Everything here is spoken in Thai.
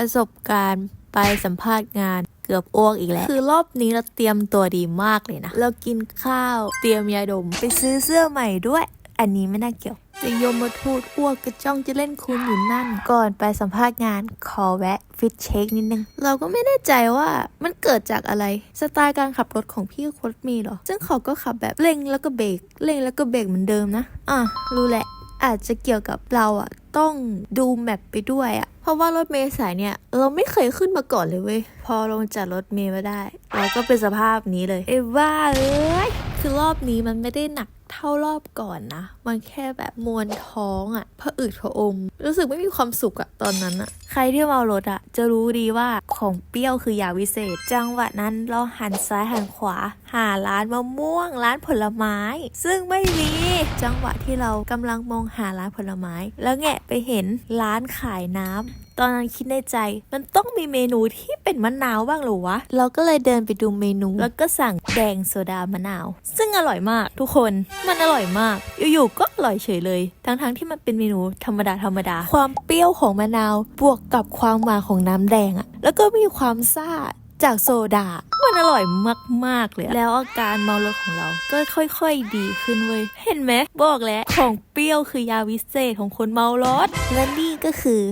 ประสบการณ์ไปสัมภาษณ์งานเกือบอ้วกอีกแล้ว คือรอบนี้เราเตรียมตัวดีมากเลยนะ เรากินข้าวเตรียมยาดม ไปซื้อเสื้อใหม่ด้วย อันนี้ไม่น่าเกี่ยวแต่ยมมาทูดอ้วกกระจ้องจะเล่นคุณอยู่นั่น ก่อนไปสัมภาษณ์งานขอแวะฟิตเช็คนิดนึง เราก็ไม่แน่ใจว่ามันเกิดจากอะไร สไตล์การขับรถของพี่โคตมีหรอ ซึ่งเขาก็ขับแบบเร่งแล้วก็เบรกเร่งแล้วก็เบรกเหมือนเดิมนะ อะ รู้แหละ อาจจะเกี่ยวกับเราอะต้องดูแมปไปด้วยอะเพราะว่ารถเมล์สายเนี่ยเราไม่เคยขึ้นมาก่อนเลยเว้ย พอลงจากรถเมล์มาได้ เราก็เป็นสภาพนี้เลย เอ้ว่าเอ้ยคือรอบนี้มันไม่ได้หนัก เท่ารอบก่อนนะ มันแค่แบบมวนท้องอะผะอืดผะอม รู้สึกไม่มีความสุขอะตอนนั้นอะใครที่เมารถอะจะรู้ดีว่าของเปรี้ยวคือยาวิเศษ จังหวะนั้นเราหันซ้ายหันขวา หาร้านมะม่วง ร้านผลไม้ ซึ่งไม่มีจังหวะที่เรากำลังมองหาร้านผลไม้ แล้วแงะไปเห็นร้านขายน้ำตอนนั้นคิดในใจ มันต้องมีเมนูที่เป็นมะนาวบ้างหรอวะ เราก็เลยเดินไปดูเมนู แล้วก็สั่งแดงโซดามะนาว ซึ่งอร่อยมากทุกคนมันอร่อยมาก อยู่ๆก็อร่อยเฉยเลย ทั้งๆที่มันเป็นเมนูธรรมดาธรรมดา ความเปรี้ยวของมะนาว บวกกับความหวานของน้ำแดงอะแล้วก็มีความซ่าจากโซดา มันอร่อยมากๆเลย แล้วอาการเมารถของเรา ก็ค่อยๆดีขึ้นเว้ย เห็นไหม บอกแล้ว ของเปรี้ยวคือยาวิเศษของคนเมารถ และนี่ก็คือ